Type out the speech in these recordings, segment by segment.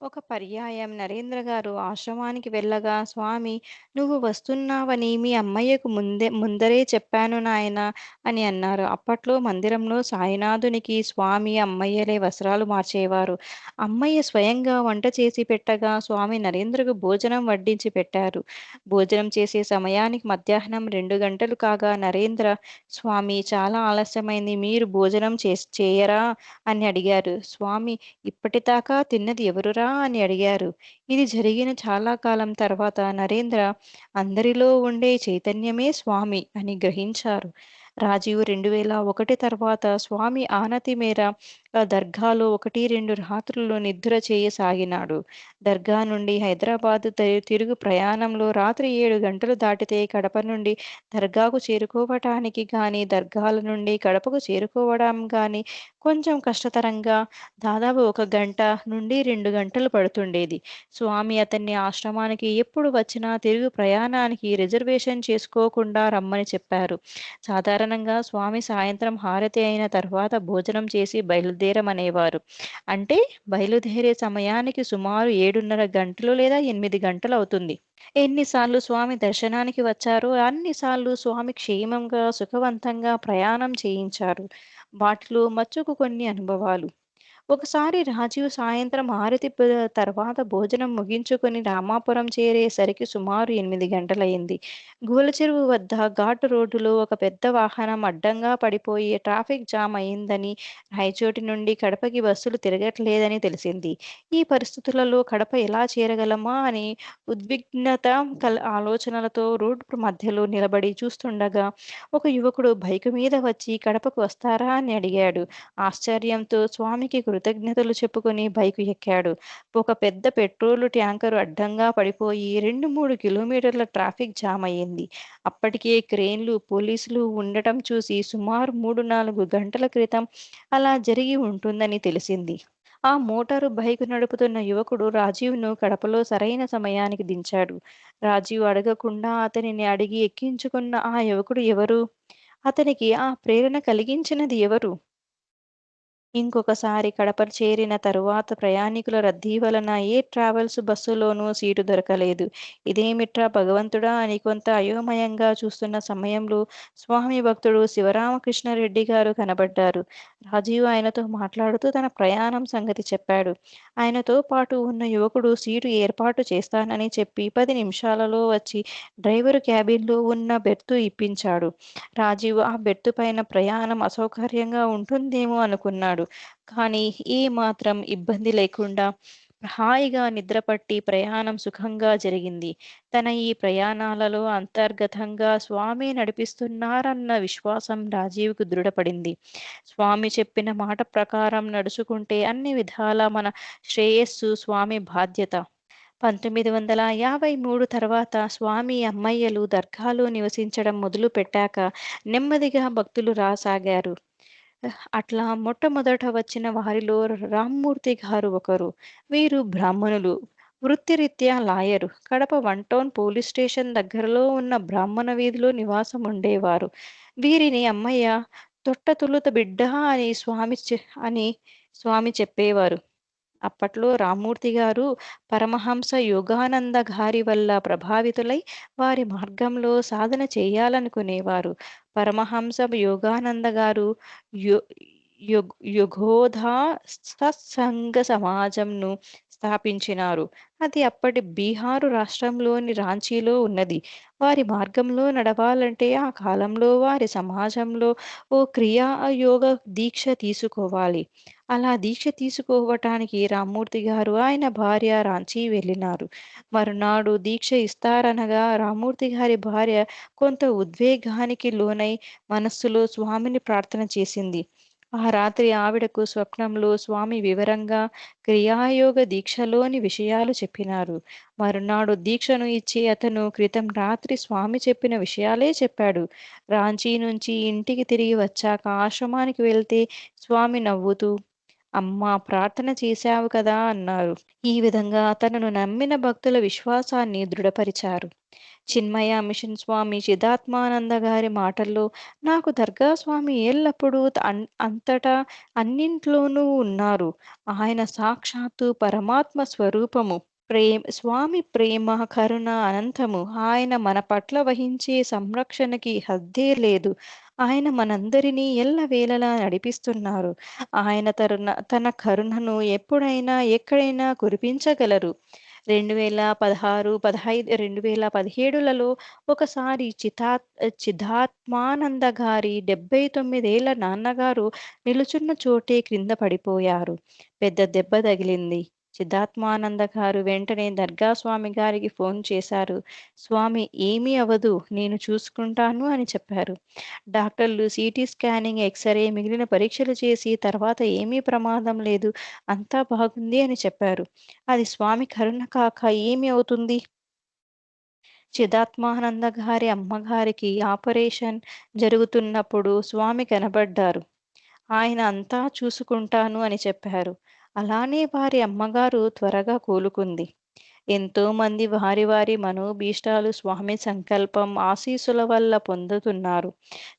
ఒక పర్యాయం. నరేంద్ర గారు ఆశ్రమానికి వెళ్ళగా స్వామి నువ్వు వస్తున్నావని మీ అమ్మయ్యకు ముందే ముందరే చెప్పాను నాయనా అని అన్నారు. అప్పట్లో మందిరంలో సాయినాథునికి స్వామి అమ్మయ్యలే వస్త్రాలు మార్చేవారు. అమ్మయ్య స్వయంగా వంట చేసి పెట్టగా స్వామి నరేంద్రకు భోజనం వడ్డించి పెట్టారు. భోజనం చేసే సమయానికి మధ్యాహ్నం రెండు గంటలు కాగా నరేంద్ర స్వామి చాలా ఆలస్యమైంది. మీరు భోజనం చేస్ చేయరా? అని అడిగారు. స్వామి ఇప్పటిదాకా తిన్నది ఎవరురా? అని అడిగారు. ఇది జరిగిన చాలా కాలం తర్వాత నరేంద్ర అందరిలో ఉండే చైతన్యమే స్వామి అని గ్రహించారు. రాజీవ్ రెండు వేల ఒకటి తర్వాత స్వామి ఆనతి మేర దర్గాలో ఒకటి రెండు రాత్రులు నిద్ర చేయసాగినాడు. దర్గా నుండి హైదరాబాద్ తిరుగు ప్రయాణంలో రాత్రి ఏడు గంటలు దాటితే కడప నుండి దర్గాకు చేరుకోవటానికి కానీ దర్గాల నుండి కడపకు చేరుకోవడం కానీ కొంచెం కష్టతరంగా దాదాపు ఒక గంట నుండి రెండు గంటలు పడుతుండేది. స్వామి అతన్ని ఆశ్రమానికి ఎప్పుడు వచ్చినా తిరుగు ప్రయాణానికి రిజర్వేషన్ చేసుకోకుండా రమ్మని చెప్పారు. సాధారణంగా స్వామి సాయంత్రం హారతి అయిన తర్వాత భోజనం చేసి బయలుదేరి బయలుదేరమనేవారు. అంటే బయలుదేరే సమయానికి సుమారు ఏడున్నర గంటలు లేదా ఎనిమిది గంటలు అవుతుంది ఎన్నిసార్లు స్వామి దర్శనానికి వచ్చారో అన్నిసార్లు స్వామి క్షేమంగా సుఖవంతంగా ప్రయాణం చేయించారు. వాటిలో మచ్చుకు కొన్ని అనుభవాలు. ఒకసారి రాజీవ్ సాయంత్రం ఆరతి తర్వాత భోజనం ముగించుకొని రామాపురం చేరేసరికి సుమారు ఎనిమిది గంటలైంది గూలచెరువు వద్ద ఘాటు రోడ్డులో ఒక పెద్ద వాహనం అడ్డంగా పడిపోయి ట్రాఫిక్ జామ్ అయిందని రాయచోటి నుండి కడపకి బస్సులు తిరగట్లేదని తెలిసింది. ఈ పరిస్థితులలో కడప ఎలా చేరగలమా అని ఉద్విగ్నత కల్ ఆలోచనలతో రోడ్డు మధ్యలో నిలబడి చూస్తుండగా ఒక యువకుడు బైక్ మీద వచ్చి కడపకు వస్తారా అని అడిగాడు. ఆశ్చర్యంతో స్వామికి కృతజ్ఞతలు చెప్పుకొని బైకు ఎక్కాడు. ఒక పెద్ద పెట్రోలు ట్యాంకరు అడ్డంగా పడిపోయి రెండు మూడు కిలోమీటర్ల ట్రాఫిక్ జామ్ అయ్యింది. అప్పటికే క్రేన్లు పోలీసులు ఉండటం చూసి సుమారు మూడు నాలుగు గంటల క్రితం అలా జరిగి ఉంటుందని తెలిసింది. ఆ మోటారు బైక్ నడుపుతున్న యువకుడు రాజీవ్ను కడపలో సరైన సమయానికి దించాడు. రాజీవ్ అడగకుండా అతనిని అడిగి ఎక్కించుకున్న ఆ యువకుడు ఎవరు? అతనికి ఆ ప్రేరణ కలిగించినది ఎవరు? ఇంకొకసారి కడప చేరిన తరువాత ప్రయాణికుల రద్దీ వలన ఏ ట్రావెల్స్ బస్సులోనూ సీటు దొరకలేదు. ఇదేమిట్రా భగవంతుడా అని కొంత అయోమయంగా చూస్తున్న సమయంలో స్వామి భక్తుడు శివరామకృష్ణారెడ్డి గారు కనబడ్డారు. రాజీవ్ ఆయనతో మాట్లాడుతూ తన ప్రయాణం సంగతి చెప్పాడు. ఆయనతో పాటు ఉన్న యువకుడు సీటు ఏర్పాటు చేస్తానని చెప్పి పది నిమిషాలలో వచ్చి డ్రైవరు క్యాబిన్లో ఉన్న బెర్తు ఇప్పించాడు. రాజీవ్ ఆ బెర్తు పైన ప్రయాణం అసౌకర్యంగా ఉంటుందేమో అనుకున్నాడు. కానీ ఏ మాత్రం ఇబ్బంది లేకుండా హాయిగా నిద్రపట్టి ప్రయాణం సుఖంగా జరిగింది. తన ఈ ప్రయాణాలలో అంతర్గతంగా స్వామి నడిపిస్తున్నారన్న విశ్వాసం రాజీవ్కు దృఢపడింది. స్వామి చెప్పిన మాట ప్రకారం నడుచుకుంటే అన్ని విధాలా మన శ్రేయస్సు స్వామి బాధ్యత. పంతొమ్మిది వందల యాభై మూడు తర్వాత స్వామి అమ్మయ్యలు దర్గాలో నివసించడం మొదలు పెట్టాక నెమ్మదిగా భక్తులు రాసాగారు. అట్లా మొట్టమొదట వచ్చిన వారిలో రామ్మూర్తి గారు ఒకరు. వీరు బ్రాహ్మణులు. వృత్తిరీత్యా lawyer. Kadapa one town police station దగ్గరలో ఉన్న బ్రాహ్మణ వీధిలో నివాసం ఉండేవారు. వీరిని అమ్మయ్య తొట్ట తులుత బిడ్డ అని స్వామి చె- అని స్వామి చెప్పేవారు. అప్పట్లో రామ్మూర్తి గారు పరమహంస యోగానంద గారి వల్ల ప్రభావితులై వారి మార్గంలో సాధన చేయాలనుకునేవారు. పరమహంస యోగానంద గారు యో యుగోధా సత్సంగ సమాజంను స్థాపించినారు. అది అప్పటి బీహారు రాష్ట్రంలోని రాంచీలో ఉన్నది. వారి మార్గంలో నడవాలంటే ఆ కాలంలో వారి సమాజంలో ఓ క్రియా యోగ దీక్ష తీసుకోవాలి. అలా దీక్ష తీసుకోవటానికి రామ్మూర్తి గారు ఆయన భార్య రాంచీ వెళ్ళినారు. మరునాడు దీక్ష ఇస్తారనగా రామ్మూర్తి గారి భార్య కొంత ఉద్వేగానికి లోనై మనస్సులో స్వామిని ప్రార్థన చేసింది. ఆ రాత్రి ఆవిడకు స్వప్నంలో స్వామి వివరంగా క్రియాయోగ దీక్షలోని విషయాలు చెప్పినారు. మరునాడు దీక్షను ఇచ్చి అతను క్రితం రాత్రి స్వామి చెప్పిన విషయాలే చెప్పాడు. రాంచీ నుంచి ఇంటికి తిరిగి వచ్చాక ఆశ్రమానికి వెళ్తే స్వామి నవ్వుతూ అమ్మా ప్రార్థన చేశావు కదా అన్నారు. ఈ విధంగా తనను నమ్మిన భక్తుల విశ్వాసాన్ని దృఢపరిచారు. చిన్మయ మిషన్ స్వామి చిదాత్మానంద గారి మాటల్లో నాకు దర్గా స్వామి ఎల్లప్పుడూ అన్- అంతటా అన్నింట్లోనూ ఉన్నారు. ఆయన సాక్షాత్తు పరమాత్మ స్వరూపము. ప్రేమ స్వామి ప్రేమ కరుణ అనంతము ఆయన మన పట్ల వహించే సంరక్షణకి హద్దే లేదు. ఆయన మనందరినీ ఎల్లవేళలా నడిపిస్తున్నారు. ఆయన తరుణ తన కరుణను ఎప్పుడైనా ఎక్కడైనా కురిపించగలరు. రెండు వేల పదహారు పదహైదు రెండు వేల పదిహేడులలో ఒకసారి చితా చిదాత్మానంద గారి డెబ్బై తొమ్మిదేళ్ళ నాన్నగారు నిలుచున్న చోటే క్రింద పడిపోయారు. పెద్ద దెబ్బ తగిలింది. సిద్ధాత్మానంద గారు వెంటనే దర్గా స్వామి గారికి ఫోన్ చేశారు. స్వామి ఏమీ అవదు నేను చూసుకుంటాను అని చెప్పారు. డాక్టర్లు సిటీ స్కానింగ్ ఎక్స్రే మిగిలిన పరీక్షలు చేసి తర్వాత ఏమీ ప్రమాదం లేదు అంతా బాగుంది అని చెప్పారు. అది స్వామి కరుణ కాక ఏమి అవుతుంది? చిదాత్మానంద గారి అమ్మగారికి ఆపరేషన్ జరుగుతున్నప్పుడు స్వామి కనబడ్డారు. ఆయన అంతా చూసుకుంటాను అని చెప్పారు. అలానే వారి అమ్మగారు త్వరగా కోలుకుంది. ఎంతో మంది వారి వారి మనోభీష్టాలు స్వామి సంకల్పం ఆశీస్సుల వల్ల పొందుతున్నారు.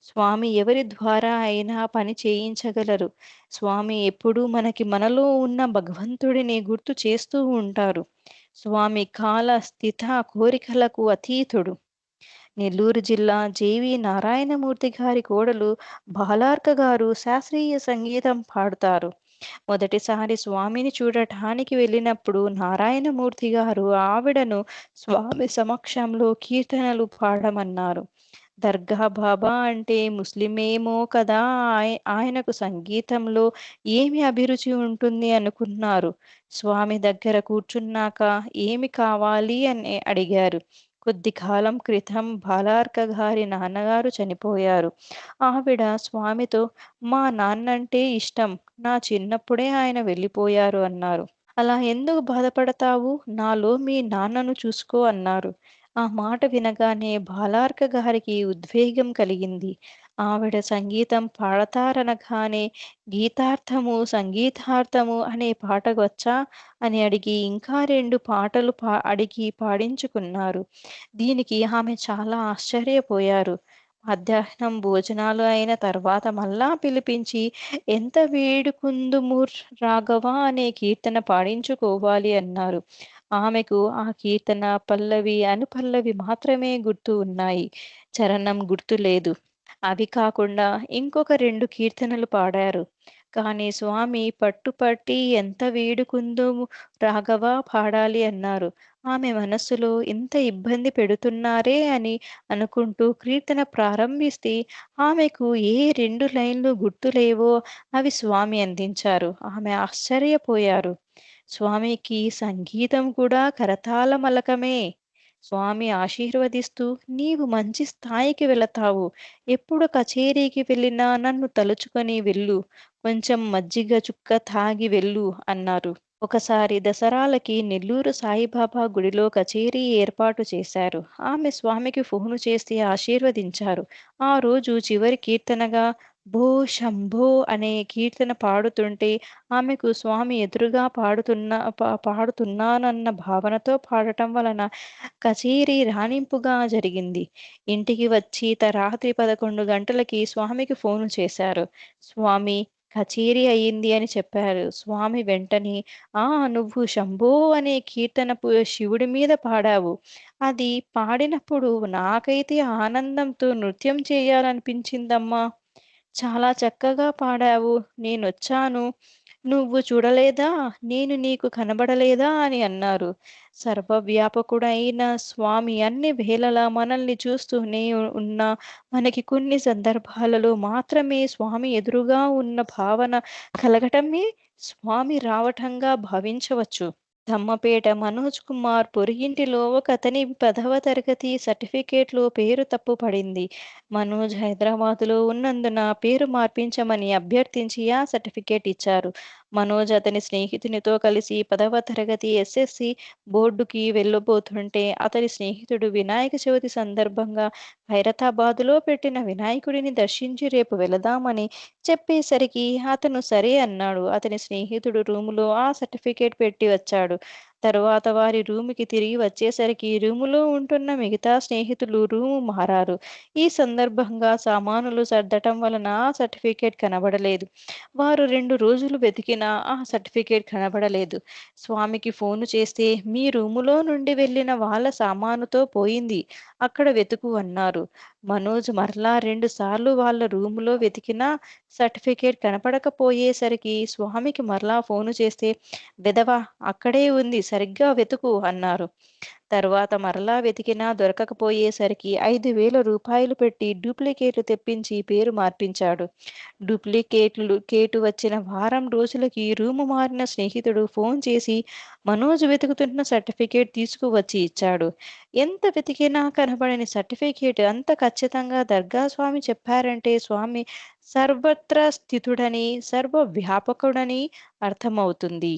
స్వామి ఎవరి ద్వారా అయినా పని చేయించగలరు. స్వామి ఎప్పుడూ మనకి మనలో ఉన్న భగవంతుడిని గుర్తు చేస్తూ ఉంటారు. స్వామి కాల స్థిత కోరికలకు అతీతుడు. నెల్లూరు జిల్లా జేవి నారాయణమూర్తి గారి కోడలు బాలార్క గారు శాస్త్రీయ సంగీతం పాడుతారు. మొదటిసారి స్వామిని చూడటానికి వెళ్ళినప్పుడు నారాయణమూర్తి గారు ఆవిడను స్వామి సమక్షంలో కీర్తనలు పాడమన్నారు. దర్గా బాబా అంటే ముస్లిమేమో కదా ఆయ- ఆయనకు సంగీతంలో ఏమి అభిరుచి ఉంటుంది అనుకున్నారు. స్వామి దగ్గర కూర్చున్నాక ఏమి కావాలి అని అడిగారు. కొద్ది కాలం క్రితం బాలార్క గారి నాన్నగారు చనిపోయారు. ఆవిడ స్వామితో మా నాన్నంటే ఇష్టం. నా చిన్నప్పుడే ఆయన వెళ్ళిపోయారు అన్నారు. అలా ఎందుకు బాధపడతావు? నాలో మీ నాన్నను చూసుకో అన్నారు. ఆ మాట వినగానే బాలార్క గారికి ఉద్వేగం కలిగింది. ఆవిడ సంగీతం పాడతారనగానే గీతార్థము సంగీతార్థము అనే పాట వచ్చా అని అడిగి ఇంకా రెండు పాటలు పా అడిగి పాడించుకున్నారు. దీనికి ఆమె చాలా ఆశ్చర్యపోయారు. మధ్యాహ్నం భోజనాలు అయిన తర్వాత మళ్ళా పిలిపించి ఎంత వేడుకుందుము రాఘవ అనే కీర్తన పాడించుకోవాలి అన్నారు. ఆమెకు ఆ కీర్తన పల్లవి అనుపల్లవి మాత్రమే గుర్తు ఉన్నాయి. చరణం గుర్తు లేదు అవి కాకుండా ఇంకొక రెండు కీర్తనలు పాడారు. కానీ స్వామి పట్టుపట్టి ఎంత వేడుకుందో రాఘవ పాడాలి అన్నారు. ఆమె మనస్సులో ఇంత ఇబ్బంది పెడుతున్నారే అని అనుకుంటూ కీర్తన ప్రారంభిస్తే ఆమెకు ఏ రెండు లైన్లు గుర్తులేవో అవి స్వామి అందించారు. ఆమె ఆశ్చర్యపోయారు. స్వామికి సంగీతం కూడా కరతాళ మలకమే. స్వామి ఆశీర్వదిస్తూ నీవు మంచి స్థాయికి వెళతావు. ఎప్పుడు కచేరీకి వెళ్ళినా నన్ను తలుచుకొని వెళ్ళు. కొంచెం మజ్జిగ చుక్క తాగి వెళ్ళు అన్నారు. ఒకసారి దసరాలకి నెల్లూరు సాయిబాబా గుడిలో కచేరీ ఏర్పాటు చేశారు. ఆమె స్వామికి ఫోను చేసి ఆశీర్వదించారు. ఆ రోజు చివరి కీర్తనగా భో శంభో అనే కీర్తన పాడుతుంటే ఆమెకు స్వామి ఎదురుగా పాడుతున్న పాడుతున్నానన్న భావనతో పాడటం వలన కచేరీ రాణింపుగా జరిగింది. ఇంటికి వచ్చి రాత్రి పదకొండు గంటలకి స్వామికి ఫోను చేశారు. స్వామి కచేరీ అయ్యింది అని చెప్పారు. స్వామి వెంటనే ఆ నువ్వు శంభో అనే కీర్తన పు- శివుడి మీద పాడావు. అది పాడినప్పుడు నాకైతే ఆనందంతో నృత్యం చేయాలనిపించిందమ్మా. చాలా చక్కగా పాడావు. నేనొచ్చాను. నువ్వు చూడలేదా? నేను నీకు కనబడలేదా? అని అన్నారు. సర్వవ్యాపకుడైన స్వామి అన్ని వేళలా మనల్ని చూస్తూనే ఉన్న. మనకి కొన్ని సందర్భాలలో మాత్రమే స్వామి ఎదురుగా ఉన్న భావన కలగటమే స్వామి రావటంగా భావించవచ్చు. ధమ్మపేట మనోజ్ కుమార్ పొరిగింటిలో ఒక అతని పదవ తరగతి సర్టిఫికేట్లో పేరు తప్పు పడింది. మనోజ్ హైదరాబాదులో ఉన్నందున పేరు మార్పించమని అభ్యర్థించి ఆ సర్టిఫికేట్ ఇచ్చారు. మనోజ్ అతని స్నేహితునితో కలిసి పదవ తరగతి ఎస్ఎస్సి బోర్డుకి వెళ్ళబోతుంటే అతని స్నేహితుడు వినాయక చవితి సందర్భంగా ఖైరతాబాదులో పెట్టిన వినాయకుడిని దర్శించి రేపు వెళదామని చెప్పేసరికి అతను సరే అన్నాడు. అతని స్నేహితుడు రూములో ఆ సర్టిఫికేట్ పెట్టి వచ్చాడు. తరువాత వారి రూముకి తిరిగి వచ్చేసరికి రూములో ఉంటున్న మిగతా స్నేహితులు రూము మారారు. ఈ సందర్భంగా సామానులు సర్దటం వలన ఆ సర్టిఫికేట్ కనబడలేదు. వారు రెండు రోజులు వెతికినా ఆ సర్టిఫికేట్ కనబడలేదు. స్వామికి ఫోను చేస్తే మీ రూములో నుండి వెళ్ళిన వాళ్ళ సామానుతో పోయింది. అక్కడ వెతుకు అన్నారు. మనోజ్ మరలా రెండు సార్లు వాళ్ళ రూములో వెతికినా సర్టిఫికేట్ కనపడకపోయేసరికి స్వామికి మరలా ఫోను చేస్తే విధవ అక్కడే ఉంది సరిగ్గా వెతుకు అన్నారు. తర్వాత మరలా వెతికినా దొరకకపోయేసరికి ఐదు వేల రూపాయలు పెట్టి డూప్లికేట్లు తెప్పించి పేరు మార్పించాడు. డూప్లికేట్లు కేటు వచ్చిన వారం రోజులకి రూము మారిన స్నేహితుడు ఫోన్ చేసి మనోజ్ వెతుకుతున్న సర్టిఫికేట్ తీసుకువచ్చి ఇచ్చాడు. ఎంత వెతికినా కనబడని సర్టిఫికేట్ అంత ఖచ్చితంగా దర్గా స్వామి చెప్పారంటే స్వామి సర్వత్రా స్థితుడని, సర్వవ్యాపకుడని అర్థమవుతుంది.